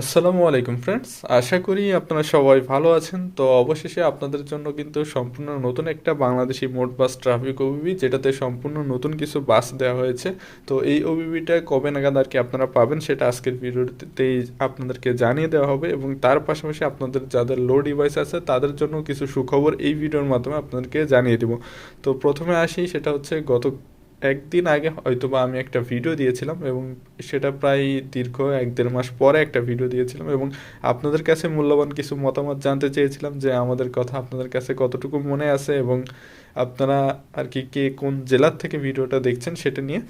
আসসালামু আলাইকুম ফ্রেন্ডস আশা করি আপনারা সবাই ভালো আছেন। তো অবশেষে আপনাদের জন্য কিন্তু সম্পূর্ণ নতুন একটা বাংলাদেশি মোট বাস ট্রাফিক ওবিবি যেটাতে সম্পূর্ণ নতুন কিছু বাস দেওয়া হয়েছে। তো এই ওবিবিটা কবে নাগাদ আর কি আপনারা পাবেন, সেটা আজকের ভিডিওতেই আপনাদেরকে জানিয়ে দেওয়া হবে এবং তার পাশাপাশি আপনাদের যাদের লো ডিভাইস আছে, তাদের জন্য কিছু সুখবর এই ভিডিওর মাধ্যমে আপনাদেরকে জানিয়ে দেব। তো প্রথমে আসি, সেটা হচ্ছে গত একদিন আগে হয়তো বা আমি একটা ভিডিও দিয়েছিলাম এবং সেটা প্রায় দীর্ঘ এক দেড় মাস পরে একটা ভিডিও দিয়েছিলাম এবং আপনাদের কাছে মূল্যবান কিছু মতামত জানতে চেয়েছিলাম যে আমাদের কথা আপনাদের কাছে কতটুকু মনে আছে এবং আপনারা আর কি কে কোন জেলার থেকে ভিডিওটা দেখছেন সেটা নিয়ে।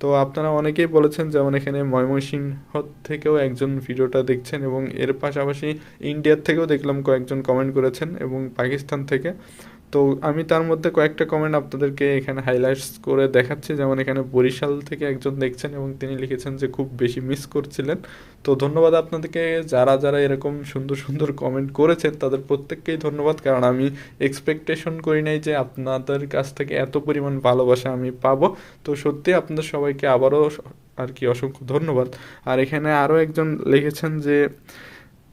তো আপনারা অনেকেই বলেছেন যেমন এখানে ময়মনসিংহ থেকেও একজন ভিডিওটা দেখছেন এবং এর পাশাপাশি ইন্ডিয়ার থেকেও দেখলাম কয়েকজন কমেন্ট করেছেন এবং পাকিস্তান থেকে। তো আমি তার মধ্যে কয়েকটা কমেন্ট আপনাদেরকে এখানে হাইলাইটস করে দেখাচ্ছি। যেমন এখানে বরিশাল থেকে একজন দেখছেন এবং তিনি লিখেছেন যে খুব বেশি মিস করছিলেন। তো ধন্যবাদ আপনাদেরকে। যারা যারা এরকম সুন্দর সুন্দর কমেন্ট করেছেন, তাদের প্রত্যেককেই ধন্যবাদ। কারণ আমি এক্সপেকটেশন করি নাই যে আপনাদের কাছ থেকে এত পরিমাণ ভালোবাসা আমি পাবো। তো সত্যি আপনাদের সবাইকে আবারও আর কি অসংখ্য ধন্যবাদ। আর এখানে আরও একজন লিখেছেন যে,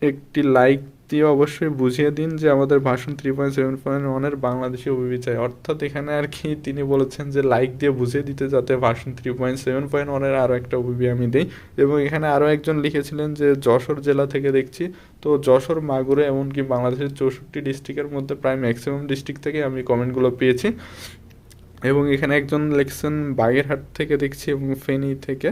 একটি লাইক দিয়ে অবশ্যই বুঝিয়ে দিন যে আমাদের ভাষণ থ্রি পয়েন্ট সেভেন পয়েন্ট ওয়ানের বাংলাদেশি চাই অর্থাৎ এখানে আর কি তিনি বলেছেন যে লাইক দিয়ে বুঝিয়ে দিতে যাতে ভাষণ থ্রি পয়েন্ট সেভেন পয়েন্ট ওয়ানের আরও একটা অভিবি আমি দিই। এবং এখানে আরও একজন লিখেছিলেন যে যশোর জেলা থেকে দেখছি। তো যশোর, মাগুরে এমনকি বাংলাদেশের চৌষট্টি ডিস্ট্রিক্টের মধ্যে প্রায় ম্যাক্সিমাম ডিস্ট্রিক্ট থেকে আমি কমেন্টগুলো পেয়েছি। এবং এখানে একজন লিখছেন বাগেরহাট থেকে দেখছি এবং ফেনী থেকে।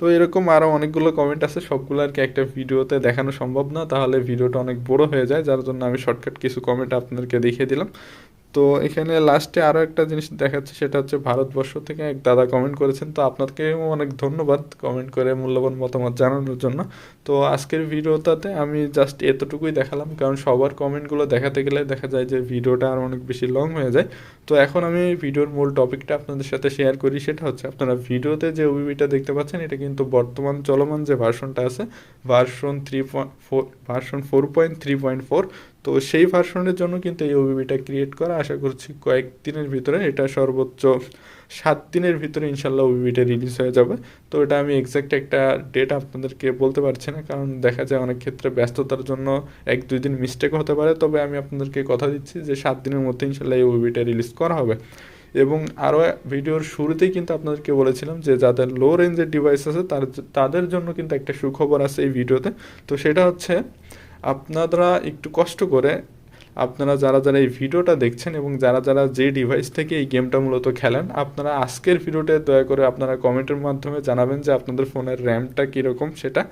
তো এরকম আরও অনেকগুলো কমেন্ট আছে, সবগুলো আর কি একটা ভিডিওতে দেখানো সম্ভব না। তাহলে ভিডিওটা অনেক বড় হয়ে যায়, যার জন্য আমি শর্টকাট কিছু কমেন্ট আপনাদেরকে দেখিয়ে দিলাম। তো এখানে লাস্টে আরও একটা জিনিস দেখাচ্ছে, সেটা হচ্ছে ভারতবর্ষ থেকে এক দাদা কমেন্ট করেছেন। তো আপনাকেও অনেক ধন্যবাদ কমেন্ট করে মূল্যবান মতামত জানানোর জন্য। তো আজকের ভিডিওটাতে আমি জাস্ট এতটুকুই দেখালাম, কারণ সবার কমেন্টগুলো দেখাতে গেলে দেখা যায় যে ভিডিওটা আর অনেক বেশি লং হয়ে যায়। তো এখন আমি ভিডিওর মূল টপিকটা আপনাদের সাথে শেয়ার করি, সেটা হচ্ছে আপনারা ভিডিওতে যে ওবিবিটা দেখতে পাচ্ছেন, এটা কিন্তু বর্তমান চলমান যে ভার্সনটা আছে version three point four version four point three point four তো সেই ভার্সনের জন্য কিন্তু এই ওবিবিটা ক্রিয়েট করা, আশা করছি কয়েকদিনের ভিতরে, এটা সর্বোচ্চ সাত দিনের ভিতরে ইনশাল্লাহ ওবিবিটা রিলিজ হয়ে যাবে। তো এটা আমি এক্স্যাক্ট একটা ডেট আপনাদেরকে বলতে পারছি না, কারণ দেখা যায় অনেক ক্ষেত্রে ব্যস্ততার জন্য এক, দুই দিন মিস্টেক হতে পারে। তবে আমি আপনাদেরকে কথা দিচ্ছি যে সাত দিনের মধ্যে ইনশাল্লাহ এই ওবিবিটা রিলিজ করা হবে। এবং আরও ভিডিওর শুরুতেই কিন্তু আপনাদেরকে বলেছিলাম যে যাদের লো রেঞ্জের ডিভাইস আছে, তার তাদের জন্য কিন্তু একটা সুখবর আছে এই ভিডিওতে। তো সেটা হচ্ছে আপনারা একটু কষ্ট করে আপনারা যারা যারা এই ভিডিওটা দেখছেন এবং যারা যারা যে ডিভাইস থেকে এই গেমটা মূলত খেলেন, আপনারা আজকের ভিডিওতে দয়া করে আপনারা কমেন্টের মাধ্যমে জানাবেন যে আপনাদের ফোনের র্যামটা কীরকম সেটা।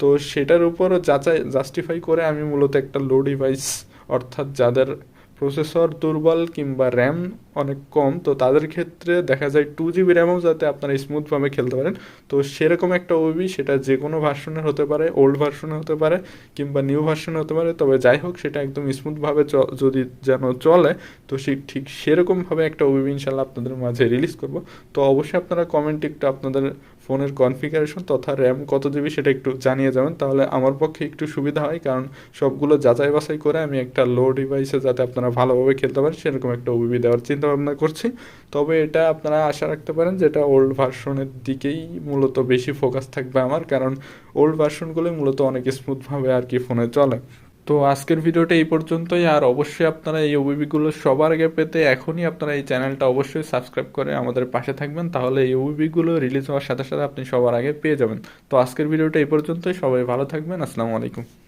তো সেটার উপর যাচাই জাস্টিফাই করে আমি মূলত একটা লো ডিভাইস অর্থাৎ যাদের প্রসেসর দুর্বল কিংবা র্যাম অনেক কম, তো তাদের ক্ষেত্রে দেখা যায় টু জিবি র্যামও যাতে আপনারা স্মুথভাবে খেলতে পারেন। তো সেরকম একটা ওবি সেটা যে কোনো ভার্সনের হতে পারে ওল্ড ভার্সনে হতে পারে কিংবা নিউ ভার্সনে হতে পারে, তবে যাই হোক সেটা একদম স্মুথভাবে যদি যেন চলে, তো সেই ঠিক সেরকমভাবে একটা ওবি ইনশাল্লাহ আপনাদের মাঝে রিলিজ করব। তো অবশ্যই আপনারা কমেন্ট একটু আপনাদের ফোনের কনফিগারেশন তথা র্যাম কত জিবি সেটা একটু জানিয়ে যাবেন। তাহলে আমার পক্ষে একটু সুবিধা হয়, কারণ সবগুলো যাচাই বাছাই করে আমি একটা লো ডিভাইসে যাতে আপনারা ভালোভাবে খেলতে পারেন, সেরকম একটা ওবিবি দেওয়ার চিন্তা ভাবনা করছি। তবে এটা আপনারা আশা রাখতে পারেন যে এটা ওল্ড ভার্সনের দিকেই মূলত বেশি ফোকাস থাকবে আমার, কারণ ওল্ড ভার্সনগুলোই মূলত অনেক স্মুথভাবে আর কি ফোনে চলে। তো আজকের ভিডিওটা এই পর্যন্তই, আর অবশ্যই আপনারা এই ওবিবিগুলো সবার আগে পেতে এখনই আপনারা এই চ্যানেলটা অবশ্যই সাবস্ক্রাইব করে আমাদের পাশে থাকবেন, তাহলে এই ওবিবিগুলো রিলিজ হওয়ার সাথে সাথে আপনি সবার আগে পেয়ে যাবেন। তো আজকের ভিডিওটা এই পর্যন্তই, সবাই ভালো থাকবেন, আসসালামু আলাইকুম।